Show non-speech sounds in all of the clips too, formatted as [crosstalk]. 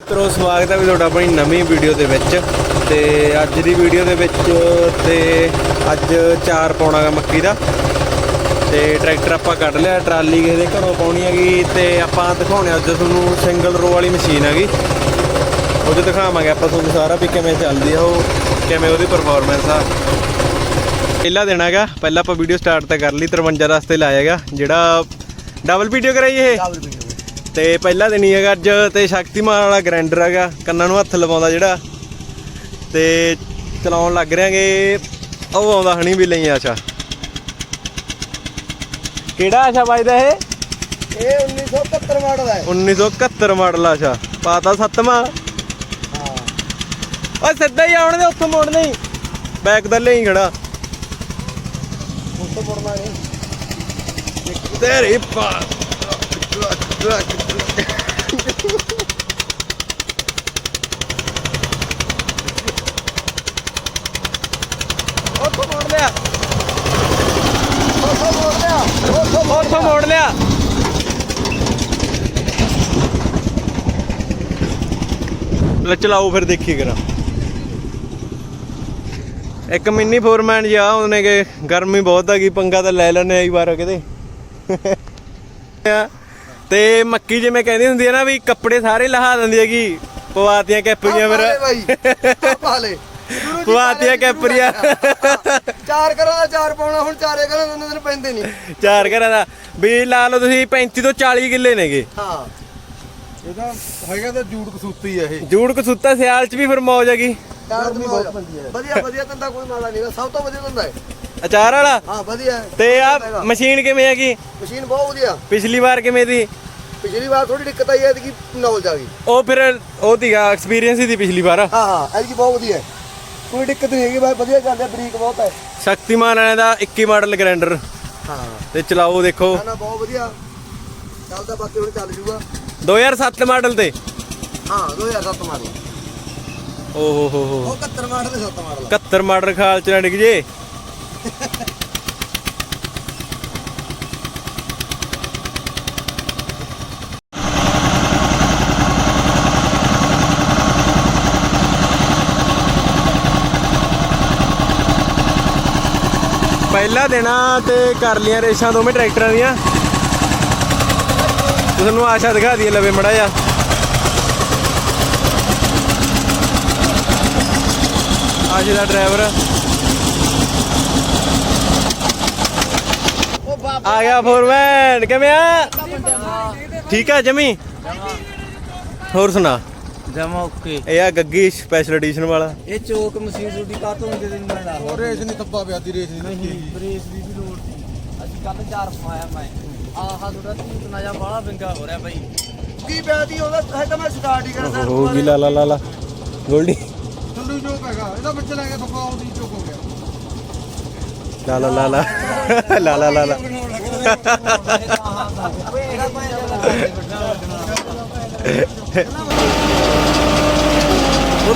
ਮਿੱਤਰੋ, ਸਵਾਗਤ ਹੈ ਵੀ ਤੁਹਾਡਾ ਆਪਣੀ ਨਵੀਂ ਵੀਡੀਓ ਦੇ ਵਿੱਚ। ਤੇ ਅੱਜ ਦੀ ਵੀਡੀਓ ਦੇ ਵਿੱਚ ਤੇ ਅੱਜ ਚਾਰ ਪਾਉਣਾ ਗਾ ਮੱਕੀ ਦਾ। ਤੇ ਟਰੈਕਟਰ ਆਪਾਂ ਕੱਢ ਲਿਆ, ਟਰਾਲੀ ਕਿਸੇ ਦੇ ਘਰੋਂ ਪਾਉਣੀ ਹੈਗੀ। ਤੇ ਆਪਾਂ ਦਿਖਾਉਣੇ ਅੱਜ ਤੁਹਾਨੂੰ ਸਿੰਗਲ ਰੋ ਵਾਲੀ ਮਸ਼ੀਨ ਹੈਗੀ। ਉਹ 'ਚ ਦਿਖਾਵਾਂਗੇ ਆਪਾਂ ਤੁਹਾਨੂੰ ਸਾਰਾ ਵੀ ਕਿਵੇਂ ਚੱਲਦੀ ਆ ਉਹ, ਕਿਵੇਂ ਉਹਦੀ ਪਰਫਾਰਮੈਂਸ ਆ। ਪਹਿਲਾ ਦੇਣਾ ਹੈਗਾ, ਪਹਿਲਾਂ ਆਪਾਂ ਵੀਡੀਓ ਸਟਾਰਟ ਤਾਂ ਕਰ ਲਈ 53 ਰਸਤੇ ਲਾਇਆਗਾ ਜਿਹੜਾ ਡਬਲ ਵੀਡੀਓ ਕਰਾਈ ਇਹ? ਤੇ ਪਹਿਲਾ ਦਿਨ ਹੀ ਹੈਗਾ ਅੱਜ ਤੇ ਸ਼ਕਤੀਮਾਨ ਵਾਲਾ ਗ੍ਰੈਂਡਰ ਹੈਗਾ ਕੰਨਾਂ ਨੂੰ ਹੱਥ ਲਵਾਉਂਦਾ ਜਿਹੜਾ। ਤੇ ਚਲਾਉਣ ਲੱਗ ਰਿਆਂਗੇ ਉਹ ਆਉਂਦਾ ਹਣੀ ਵੀ ਲਈ ਆਸ਼ਾ। ਕਿਹੜਾ ਆਸ਼ਾ ਵੱਜਦਾ ਇਹ? ਇਹ 1971 ਮਾਡਲ ਹੈ 1971 ਮਾਡਲ ਆਸ਼ਾ ਪਾਤਾ ਸੱਤਵਾਂ। ਹਾਂ। ਓਏ ਸਿੱਧਾ ਹੀ ਆਉਣ ਦੇ ਉੱਥੋਂ ਮੋੜ ਨਹੀਂ ਬੈਕ ਦਾ ਲਈ ਖੜਾ। ਤੋਂ ਮੁੜਨਾ ਨਹੀਂ ਤੇਰੀ ਪਾ ਉੱਥੋਂ ਮੋੜ ਲਿਆ ਉੱਥੋਂ ਮੋੜ ਲਿਆ ਉੱਥੋਂ ਮੋੜ ਉੱਥੋਂ ਮੋੜ ਲਿਆ ਲੈ ਚਲਾਓ ਫਿਰ ਦੇਖੀ ਕਰਾਂ। ਇੱਕ ਮਿੰਨੀ ਫੋਰਮੈਨ ਜਿਹਾ, ਉਹਨੇ ਕਿ ਗਰਮੀ ਬਹੁਤ ਹੈਗੀ ਪੰਗਾ ਤਾਂ ਲੈ ਲੈਣੇ ਆਈ ਵਾਰ ਕਿਤੇ। [laughs] ਤੇ ਮੱਕੀ ਜਿਵੇਂ ਕਹਿੰਦੀ ਹੁੰਦੀ ਹੈ ਨਾ ਵੀ ਕੱਪੜੇ ਸਾਰੇ ਲਹਾ ਦਿੰਦੀ ਹੈਗੀ। ਪਵਾਤੀਆਂ ਕੈਪਰੀਆਂ ਫਿਰ। ਪਾਲੇ ਪਵਾਤੀਆਂ ਕੈਪਰੀਆਂ। ਚਾਰ ਕਰਾਂ ਦਾ ਚਾਰ ਪਾਉਣਾ ਹੁਣ ਚਾਰੇ ਕਰਾਂ ਦੋਨੇ ਦਿਨ ਪੈਂਦੇ ਨਹੀਂ। ਚਾਰ ਘਰਾਂ ਦਾ। ਵੀ ਲਾ ਲਓ ਤੁਸੀਂ 35 ਤੋਂ 40 ਕਿੱਲੇ ਨੇਗੇ। ਹਾਂ। ਇਹਦਾ ਹੈਗਾ ਤਾਂ ਜੂੜ ਕਸੂਤੀ ਆ ਇਹ। ਜੂੜ ਕਸੂਤਾ ਸਿਆਲ ਚ ਵੀ ਫਿਰ ਮੌਜ ਹੈਗੀ। ਹੈ। ਵਧੀਆ ਵਧੀਆ ਧੰਦਾ ਕੋਈ ਮਾੜਾ ਨਹੀਂਗਾ ਸਭ ਤੋਂ ਵਧੀਆ ਧੰਦਾ ਹੈ। ਅਚਾਰ ਵਾਲਾ? ਹਾਂ ਵਧੀਆ। ਹੈ। ਤੇ ਆ ਮਸ਼ੀਨ ਕਿਵੇਂ ਹੈਗੀ? ਮਸ਼ੀਨ ਬਹੁਤ ਵਧੀਆ। ਪਿਛਲੀ ਵਾਰ ਕਿਵੇਂ ਦੀ? ਪਿਛਲੀ ਵਾਰ ਥੋੜੀ ਦਿੱਕਤ ਆਈ ਹੈ ਕਿ ਨੌਲੇਜ ਆ ਗਈ। ਉਹ ਫਿਰ ਉਹ ਤੀਗਾ ਐਕਸਪੀਰੀਅੰਸ ਹੀ ਦੀ ਪਿਛਲੀ ਵਾਰ। ਹਾਂ ਹਾਂ ਐਤਕੀ ਬਹੁਤ ਵਧੀਆ ਹੈ। ਕੋਈ ਦਿੱਕਤ ਨਹੀਂ ਹੈਗੀ ਬਾਈ ਵਧੀਆ ਚੱਲਦਾ ਬਰੀਕ ਬਹੁਤ ਹੈ। ਸ਼ਕਤੀਮਾਨ ਵਾਲਿਆਂ ਦਾ 21 ਮਾਡਲ ਗ੍ਰੈਂਡਰ। ਹਾਂ। ਤੇ ਚਲਾਓ ਦੇਖੋ। ਨਾ ਬਹੁਤ ਵਧੀਆ। ਚੱਲਦਾ ਬਾਕੀ ਹੁਣ ਚੱਲ ਜੂਗਾ। 2007 ਮਾਡਲ ਤੇ? ਹਾਂ 2007 ਮਾਡਲ। ਓ ਹੋ ਹੋ। ਹੋ ਉਹ 71 ਮਾਡਲ ਤੇ 7 ਮਾਡਲ। 71 ਮਾਡਲ ਖਾਲ ਚ ਨਾ ਡਿੱਗ ਜੇ। ਪਹਿਲਾ ਤੇ ਕਰ ਲੀਆਂ ਰੇਸ਼ਾਂ ਦੋਵੇਂ ਟਰੈਕਟਰਾਂ ਦੀਆਂ। ਤੁਹਾਨੂੰ ਆਸ਼ਾ ਦਿਖਾ ਦਈਏ ਲਵੇ ਮੜਾ ਜਾ ਆਸ਼ੇ ਦਾ ਡਰਾਈਵਰ। ਆ ਗਿਆ ਫੋਰਮੈਨ, ਕਿਵੇਂ ਆ? ਠੀਕ ਆ ਜਮੀ? ਹੋਰ ਸੁਣਾ। ਜਮਾ ਓਕੇ। ਇਹ ਆ ਗੱਗੀ ਸਪੈਸ਼ਲ ਐਡੀਸ਼ਨ ਵਾਲਾ। ਇਹ ਚੋਕ ਮਸ਼ੀਨ ਛੋਟੀ ਕਾਤੋਂ ਹੁੰਦੇ ਦਿਨ ਮੈਂ ਲਾ ਉਹ ਰੇਸ ਨਹੀਂ ਥੱਬਾ ਪਿਆ ਦੀ ਰੇਸ ਨਹੀਂ ਨਹੀਂ ਬ੍ਰੇਸ ਦੀ ਵੀ ਲੋੜ ਸੀ। ਅਸੀਂ ਕੱਲ ਚਾਰ ਪਾਇਆ ਮੈਂ। ਆਹਾ ਥੋੜਾ ਤੂੰ ਨਜਾ ਬਾਲਾ ਵਿੰਗਾ ਹੋ ਰਿਹਾ ਬਾਈ। ਕੀ ਪਿਆਦੀ ਉਹਦਾ? ਹੈ ਤਾਂ ਮੈਂ ਸਟਾਰਟ ਹੀ ਕਰਦਾ ਹੋ ਗਈ ਲਾ ਲਾ ਲਾ ਲਾ। ਗੋਲਡੀ। ਥੱਲੂ ਚੋਕ ਹੈਗਾ। ਇਹਦਾ ਵਿੱਚ ਲੈ ਕੇ ਥੱਬਾ ਉਹਦੀ ਚੋਕ ਹੋ ਗਿਆ। ਲਾ ਲਾ ਲਾ ਲਾ। ਲਾ ਲਾ ਲਾ ਲਾ। [laughs]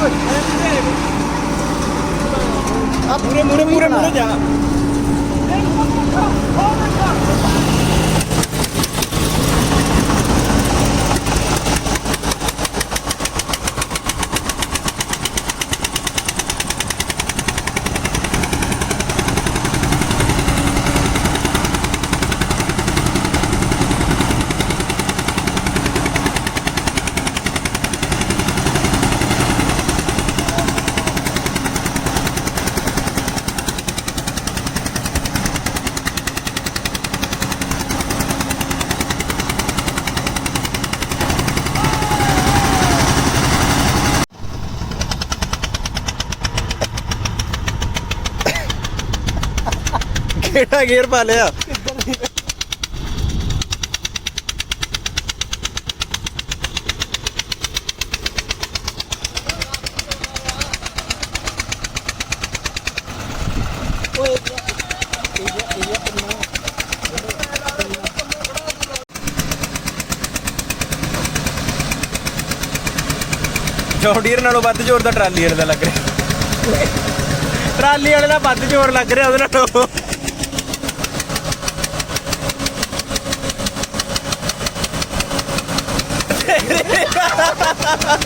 ਆ ਪੂਰੇ ਮੂਰੇ ਮੂਰੇ ਮੂਰੇ ਜਾ। ਕਿਹੜਾ ਗੇਅਰ ਪਾ ਲਿਆ। ਜੌਡੀਅਰ ਨਾਲੋਂ ਵੱਧ ਜ਼ੋਰ ਦਾ ਟਰਾਲੀ ਵਾਲੇ ਦਾ ਲੱਗ ਰਿਹਾ। ਟਰਾਲੀ ਵਾਲੇ ਦਾ ਵੱਧ ਜ਼ੋਰ ਲੱਗ ਰਿਹਾ ਉਹਦੇ ਨਾਲੋਂ।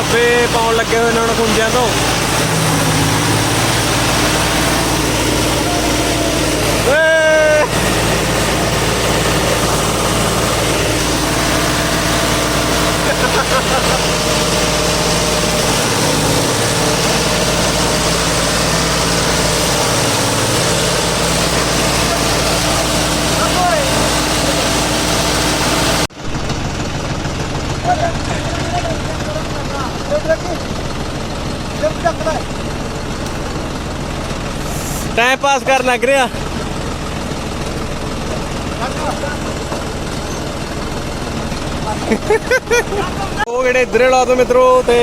ਲਓ ਬਾਈ ਜੀ ਥੱਬੇ ਪਾਉਣ ਲੱਗੇ ਹੋਏ ਨੇ ਹੁਣ ਕੁੰਜਿਆਂ ਤੋਂ ਟਾਈਮ ਪਾਸ ਕਰਨ ਲੱਗ ਰਿਹਾ। ਉਹ ਜਿਹੜੇ ਇਧਰੇ ਲਾ ਦੋ ਮਿੱਤਰੋ ਤੇ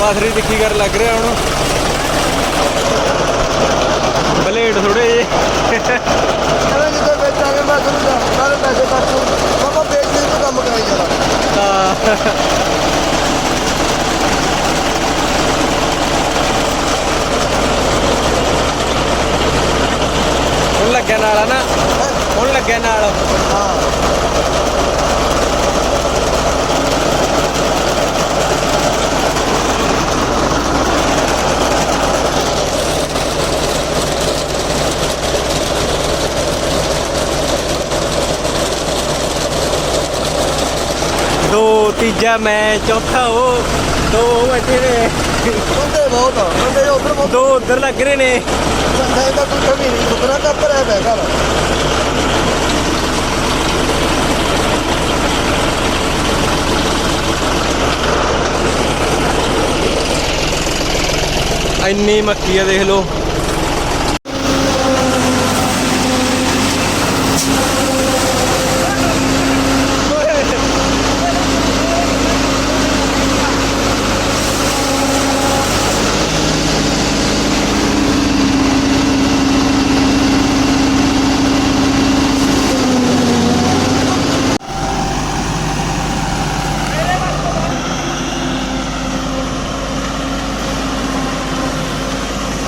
ਬਾਥਰੀ ਤਿੱਖੀ ਕਰਨ ਲੱਗ ਰਿਹਾ ਹੁਣ। ਬਲੇਡ ਥੋੜੇ ਜੇ ਕਹਿੰਦਾ ਜਿੱਦਾਂ ਵੇਚਾਂਗੇ ਮੈਂ ਤੁਹਾਨੂੰ ਦੱਸ ਸਾਰੇ ਪੈਸੇ ਕੱਟ ਲਊਂ ਬਾਬਾ ਵੇਚਣੇ ਤੋਂ ਕੰਮ ਕਰਾਈ ਜਾਣਾ। ਤਾਂ ਹੁਣ ਲੱਗਿਆ ਨਾਲ ਆ ਨਾ ਹੁਣ ਲੱਗਿਆ ਨਾਲ ਦੋ ਤੀਜਾ ਮੈਂ ਚੌਥਾ ਉਹ ਦੋ ਉਹ ਬੈਠੇ ਨੇ। ਬੰਦੇ ਬਹੁਤ ਆ ਬੰਦੇ ਉਧਰ ਬਹੁਤ ਦੋ ਉਧਰ ਲੱਗ ਰਹੇ ਨੇ। ਸੰਸਾਰ ਦਾ ਕੋਈ ਕਮੀ ਨਹੀਂ ਸੁਪਨਾ ਦਾ ਪਰ ਹੈ ਬੈਗਾ ਇੰਨੀ ਮੱਕੀ ਆ ਦੇਖ ਲਓ।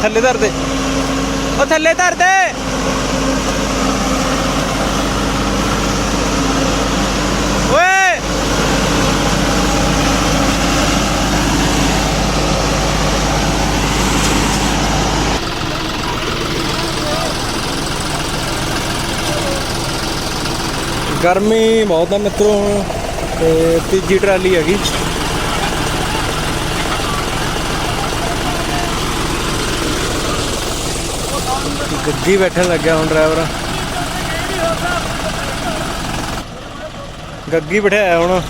ਥੱਲੇ ਧਰ ਦੇ। ਉਹ ਥੱਲੇ ਧਰ ਦੇ। ਓਏ। ਗਰਮੀ ਬਹੁਤ ਆ ਮਿੱਤਰੋ, ਤੇ ਤੀਜੀ ਟਰਾਲੀ ਹੈਗੀ। ਗੱਡੀ ਬੈਠਣ ਲੱਗਿਆ ਹੁਣ ਡਰਾਈਵਰ ਗੱਗੀ ਬਿਠਾਇਆ ਹੁਣ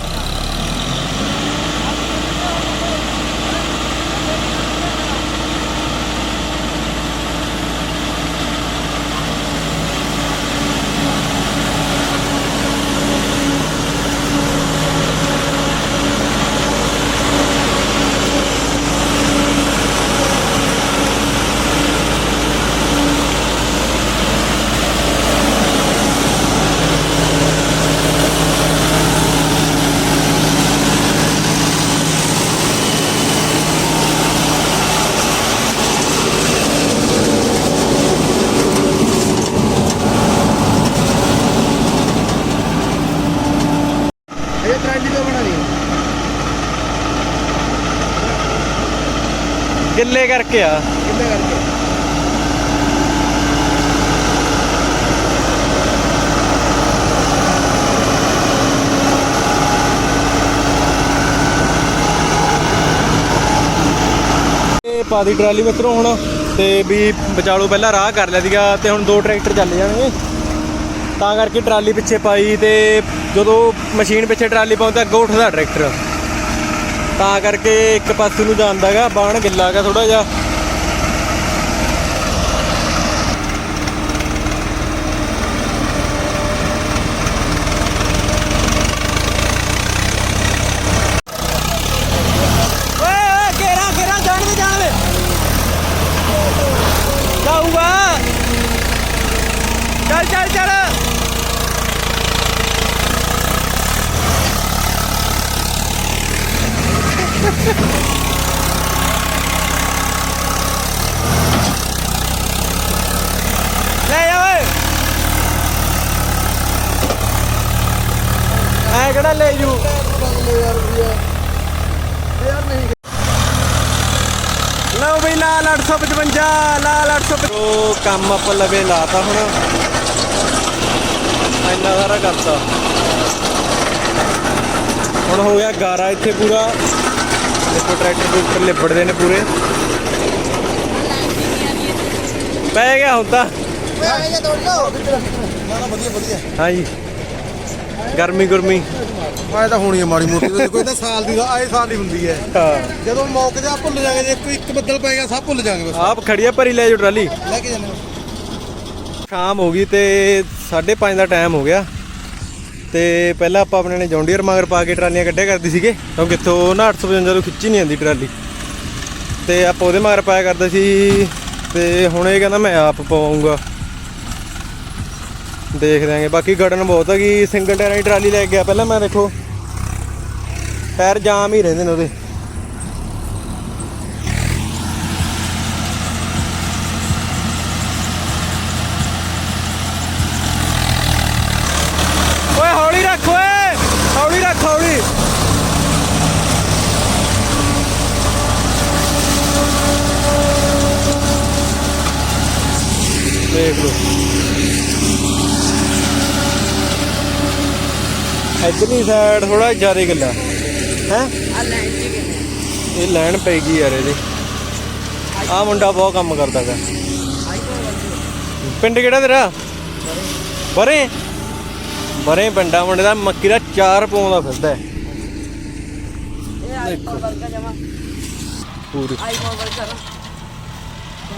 ਇਹ ਟ੍ਰੈਂਡੀ ਤੋਂ ਬਣਾ ਰਹੀ ਗਿੱਲੇ ਕਰਕੇ ਆ? ਕਿੰਨੇ ਕਰਕੇ? ਇਹ ਪਾਦੀ ਟਰਾਲੀ ਮਿੱਤਰੋ ਹੁਣ ਤੇ ਵੀ ਵਿਚਾਲੋ ਪਹਿਲਾਂ ਰਾਹ ਕਰ ਲਿਆ ਸੀਗਾ ਤੇ ਹੁਣ ਦੋ ਟਰੈਕਟਰ ਚੱਲ ਜਾਣਗੇ। ਤਾਂ ਕਰਕੇ ਟਰਾਲੀ ਪਿੱਛੇ ਪਾਈ ਤੇ ਜਦੋਂ ਮਸ਼ੀਨ ਪਿੱਛੇ ਟਰਾਲੀ ਪਾਉਂਦਾ ਅੱਗੋਂ ਉੱਠਦਾ ਟਰੈਕਟਰ। ਤਾਂ ਕਰਕੇ ਇੱਕ ਪਾਸੇ ਨੂੰ ਜਾਂਦਾਗਾ ਬਾਣ ਗਿੱਲਾ ਹੈਗਾ ਥੋੜਾ ਜਿਹਾ ਓਏ ਓਏ ਕੇਰਾ ਕੇਰਾ ਜਾਣ ਦੇ ਜਾਣ ਦੇ ਜਾਊਗਾ ਚੱਲ ਚੱਲ ਚੱਲ ਲੈ ਜਾ ਓਏ ਐ ਕਿਹੜਾ ਲੈ ਜੂ ਯਾਰ ਵੀਆ ਯਾਰ ਨਹੀਂ ਲਓ ਬਈ ਲਾਲ 855 ਲਾਲ 855 ਉਹ ਕੰਮ ਆਪਾਂ ਲਵੇ ਲਾਤਾ ਹੁਣ। ਇੰਨਾ ਸਾਰਾ ਕਰਤਾ ਹੁਣ ਹੋ ਗਿਆ ਗਾਰਾ ਇੱਥੇ ਪੂਰਾ। ਦੇਖੋ ਟਰੈਕਟਰ ਦੇ ਉੱਪਰ ਲਿਬੜਦੇ ਨੇ ਪੂਰੇ। ਪੈ ਗਿਆ ਹੁਣ ਤਾਂ। ਓਏ ਆ ਜਾ ਤੋੜ ਲਓ ਨਾ ਨਾ ਵਧੀਆ ਵਧੀਆ ਹਾਂਜੀ। ਗਰਮੀ ਗੁਰਮੀ। ਮੈਂ ਤਾਂ ਹੋਣੀ ਹੈ ਮਾੜੀ ਮੋਟੀ ਤੇ ਕੋਈ ਤਾਂ ਸਾਲ ਦੀ ਆਏ ਸਾਲ ਹੀ ਹੁੰਦੀ ਹੈ। ਹਾਂ। ਜਦੋਂ ਮੌਕੇ ਤੇ ਆ ਭੁੱਲ ਜਾਗੇ ਜੇ ਕੋਈ ਇੱਕ ਬੱਦਲ ਪੈ ਗਿਆ ਸਭ ਭੁੱਲ ਜਾਗੇ ਬਸ। ਆਪ ਖੜੀਆ ਭਰੀ ਲੈ ਜੋ ਟਰਾਲੀ। ਲੈ ਕੇ ਜਾਂਦੇ ਸ਼ਾਮ ਹੋ ਗਈ ਤੇ 5:30 ਦਾ ਟਾਈਮ ਹੋ ਗਿਆ। ਤੇ ਪਹਿਲਾਂ ਆਪਾਂ ਆਪਣੇ ਨੇ ਜੌਂਡੀਅਰ ਮਗਰ ਪਾ ਕੇ ਟਰਾਲੀਆਂ ਕੱਢਿਆ ਕਰਦੀ ਸੀਗੇ। ਕਿਉਂਕਿ ਕਿੱਥੋਂ ਨਾ 855 ਤੋਂ ਖਿੱਚੀ ਨਹੀਂ ਆਂਦੀ ਟਰਾਲੀ। ਤੇ ਆਪਾਂ ਉਹਦੇ ਮਗਰ ਪਾਇਆ ਕਰਦਾ ਸੀ। ਤੇ ਹੁਣ ਇਹ ਕਹਿੰਦਾ ਮੈਂ ਆਪ ਪਵਾਉਂਗਾ ਦੇਖ ਦਿਆਂਗੇ। ਬਾਕੀ ਗੜਨ ਬਹੁਤ ਹੈਗੀ ਸਿੰਗਲ ਟਾਇਰਾਂ ਦੀ ਟਰਾਲੀ ਲੈ ਕੇ ਗਿਆ ਪਹਿਲਾਂ ਮੈਂ ਦੇਖੋ, ਟਾਇਰ ਜਾਮ ਹੀ ਰਹਿੰਦੇ ਨੇ ਉਹਦੇ। ਓਏ, ਹੌਲੀ ਰੱਖ, ਓਏ! ਹੌਲੀ ਰੱਖ, ਹੌਲੀ। ਦੇਖ ਲਓ। ਇਧਰਲੀ ਸਾਈਡ ਥੋੜਾ ਜ਼ਿਆਦਾ ਗੱਲਾ। ਹੈ? ਆ ਲੈਣ ਚ ਕਿੰਨੇ ਇਹ ਲੈਣ ਪੈ ਗਈ ਯਾਰ ਇਹਦੇ। ਆ ਮੁੰਡਾ ਬਹੁਤ ਕੰਮ ਕਰਦਾ ਕੋ ਪਿੰਡ ਕਿਹੜਾ ਤੇਰਾ? ਬਰੇ। ਬਰੇ ਪਿੰਡਾ ਮੁੰਡੇ ਦਾ ਮੱਕੀ ਦਾ ਚਾਰ ਪਾਉਂਦਾ ਫਿਰਦਾ ਹੈ। ਜਮਾ। ਪੂਰੀ।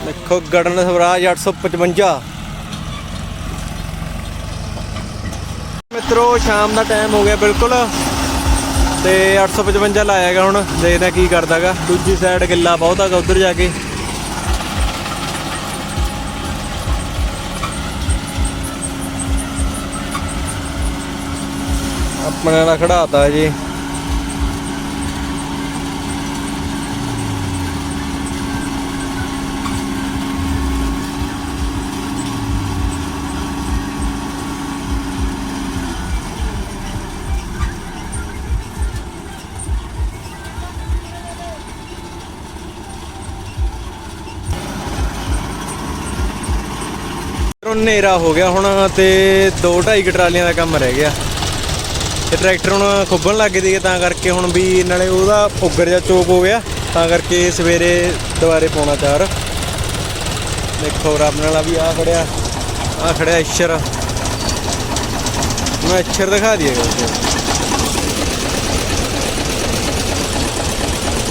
ਦੇਖੋ ਗੜਨ ਸਵਰਾਜ 855 ਮਿੱਤਰੋ, ਸ਼ਾਮ ਦਾ ਟਾਈਮ ਹੋ ਗਿਆ ਬਿਲਕੁਲ। ਤੇ 855 ਲਾਇਆਗਾ ਹੁਣ। ਦੇਖਦੇ ਹਾਂ ਕੀ ਕਰਦਾਗਾ। ਦੂਜੀ ਸਾਈਡ ਗਿੱਲਾ ਬਹੁਤ ਹੈਗਾ ਉਧਰ ਜਾ ਕੇ। ਆਪਣੇ ਨਾਲ ਖੜਾਤਾ ਜੀ। ਹਨੇਰਾ ਹੋ ਗਿਆ ਹੁਣ ਤੇ 2.5 ਟਰਾਲੀਆਂ ਦਾ ਕੰਮ ਰਹਿ ਗਿਆ। ਤੇ ਟਰੈਕਟਰ ਹੁਣ ਖੁੱਬਣ ਲੱਗ ਗਏ ਤਾਂ ਕਰਕੇ ਹੁਣ ਵੀ ਨਾਲੇ ਉਹਦਾ ਉੱਗਰ ਜਾਂ ਚੋਕ ਹੋ ਗਿਆ, ਤਾਂ ਕਰਕੇ ਸਵੇਰੇ ਦੁਬਾਰੇ ਪਾਉਣਾ ਚਾਰ। ਦੇਖੋ ਰੱਬ ਨਾਲ ਵੀ ਆ ਖੜਿਆ ਆ ਖੜਿਆ ਇਸ਼ਰ ਮੈਂ ਇਸ਼ਰ ਦਿਖਾ ਦਈਏਗਾ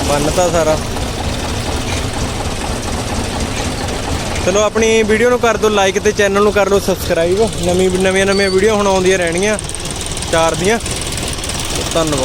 ਬੰਨਤਾ ਸਾਰਾ। ਚਲੋ ਆਪਣੀ ਵੀਡੀਓ ਨੂੰ ਕਰ ਦਿਓ ਲਾਈਕ ਤੇ ਚੈਨਲ ਨੂੰ ਕਰ ਲਓ ਸਬਸਕ੍ਰਾਈਬ ਨਵੀਂ ਨਵੀਆਂ ਨਵੀਆਂ ਵੀਡੀਓ ਹੁਣ ਆਉਂਦੀਆਂ ਰਹਿਣਗੀਆਂ। ਚਾਰ ਦੀਆਂ। ਧੰਨਵਾਦ।